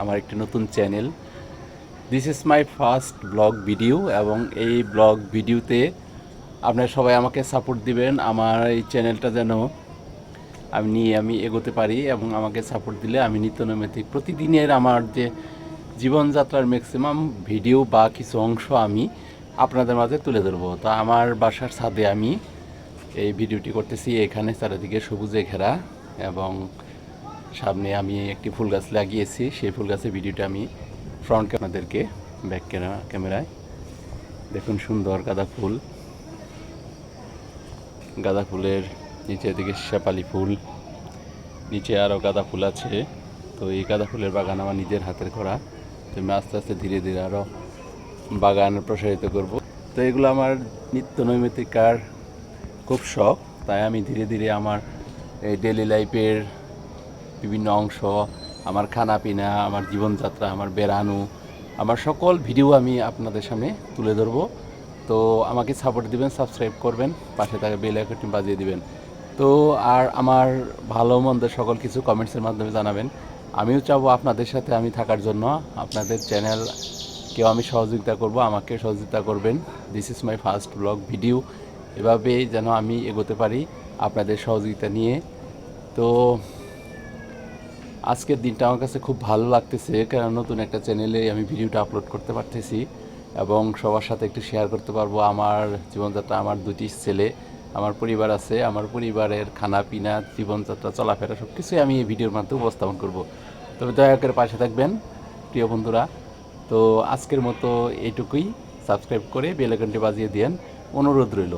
আমার একটি নতুন channel. This is my first blog video এবং এই ব্লগ ভিডিওতে আপনারা সবাই আমাকে সাপোর্ট দিবেন, আমার এই চ্যানেলটা যেন আমি নিয়ে আমি এগোতে পারি এবং আমাকে সাপোর্ট দিলে আমি নিত্য নৈমিত্তিক প্রতিদিনের আমার যে জীবনযাত্রার ম্যাক্সিমাম ভিডিও বা কিছু অংশ আমি আপনাদের মাঝে তুলে ধরবো। তা আমার বাসার ছাদে আমি এই ভিডিওটি করতেছি, এখানে চারিদিকে সবুজে ঘেরা এবং সামনে আমি একটি ফুল গাছ লাগিয়েছি। সেই ফুল গাছের ভিডিওটা আমি ফ্রন্ট ক্যামেরাদেরকে ব্যাক ক্যামেরায় দেখুন সুন্দর গাঁদা ফুল। গাঁদা ফুলের নিচের দিকে শেপালি ফুল। নিচে আরও গাঁদা ফুল আছে। তো এই গাঁদা ফুলের বাগান আমার নিজের হাতের করা। তো আমি আস্তে আস্তে ধীরে ধীরে আরও বাগান প্রসারিত করব। তো এগুলো আমার নিত্য নৈমিত্তিকার খুব শখ। তাই আমি ধীরে ধীরে আমার এই ডেলি লাইফের বিভিন্ন অংশ, আমার খানা পিনা আমার জীবনযাত্রা, আমার বেড়ানো, আমার সকল ভিডিও আমি আপনাদের সামনে তুলে ধরবো। তো আমাকে সাপোর্ট দিবেন সাবস্ক্রাইব করবেন, পাশে থাকা বেল আইকনটি বাজিয়ে দিবেন। তো আর আমার ভালো মন্দ সকল কিছু কমেন্টসের মাধ্যমে জানাবেন। আমিও চাবো আপনাদের সাথে আমি থাকার জন্য। আপনাদের চ্যানেল কেউ আমি সহযোগিতা করব, আমাকে সহযোগিতা করবেন। This is my first blog video এভাবেই যেন আমি এগোতে পারি আপনাদের সহযোগিতা নিয়ে। তো আজকের দিনটা আমার কাছে খুব ভালো লাগতেছে কারণ নতুন একটা চ্যানেলে আমি ভিডিওটা আপলোড করতে পারতেছি এবং সবার সাথে একটু শেয়ার করতে পারব। আমার জীবনযাত্রা, আমার দুটি ছেলে, আমার পরিবার আছে, আমার পরিবারের খানা পিনা জীবনযাত্রা, চলাফেরা সব কিছুই আমি এই ভিডিওর মাধ্যমে উপস্থাপন করব। তবে দয়া করে পাশে থাকবেন, প্রিয় বন্ধুরা। তো আজকের মতো এইটুকুই সাবস্ক্রাইব করে বেল আইকনটি বাজিয়ে দিয়েন। অনুরোধ রইল।